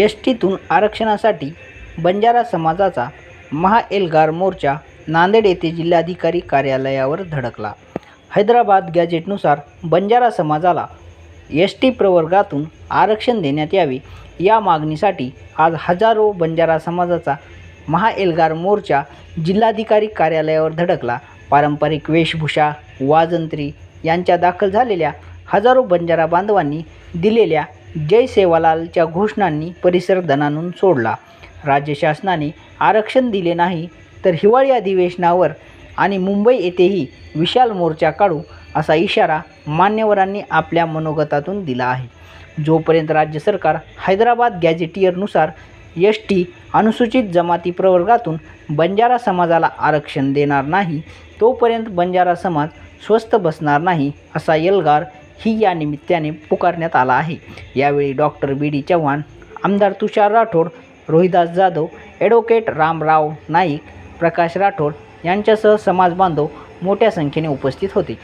S टीतून आरक्षणासाठी बंजारा समाजाचा महाएल्गार मोर्चा नांदेड येथे जिल्हाधिकारी कार्यालयावर धडकला. हैदराबाद गॅजेटनुसार बंजारा समाजाला एस टी प्रवर्गातून आरक्षण देण्यात यावे या मागणीसाठी आज हजारो बंजारा समाजाचा महाएल्गार मोर्चा जिल्हाधिकारी कार्यालयावर धडकला. पारंपरिक वेशभूषा वाजंत्री यांच्या दाखल झालेल्या हजारो बंजारा बांधवांनी दिलेल्या जय सेवालालच्या घोषणांनी परिसर दणानून सोडला. राज्य शासनाने आरक्षण दिले नाही तर हिवाळी अधिवेशनावर आणि मुंबई येथेही विशाल मोर्चा काढू असा इशारा मान्यवरांनी आपल्या मनोगतातून दिला आहे. जोपर्यंत राज्य सरकार हैदराबाद गॅझेटियरनुसार एस टी अनुसूचित जमाती प्रवर्गातून बंजारा समाजाला आरक्षण देणार नाही तोपर्यंत बंजारा समाज स्वस्थ बसणार नाही असा एल्गार ही या निमित्ताने पुकारण्यात आला आहे. यावेळी डॉक्टर बी. डी. चव्हाण आमदार तुषार राठोड रोहिदास जाधव ॲडव्होकेट रामराव नाईक प्रकाश राठोड यांच्यासह समाज बांधव मोठ्या संख्येने उपस्थित होते.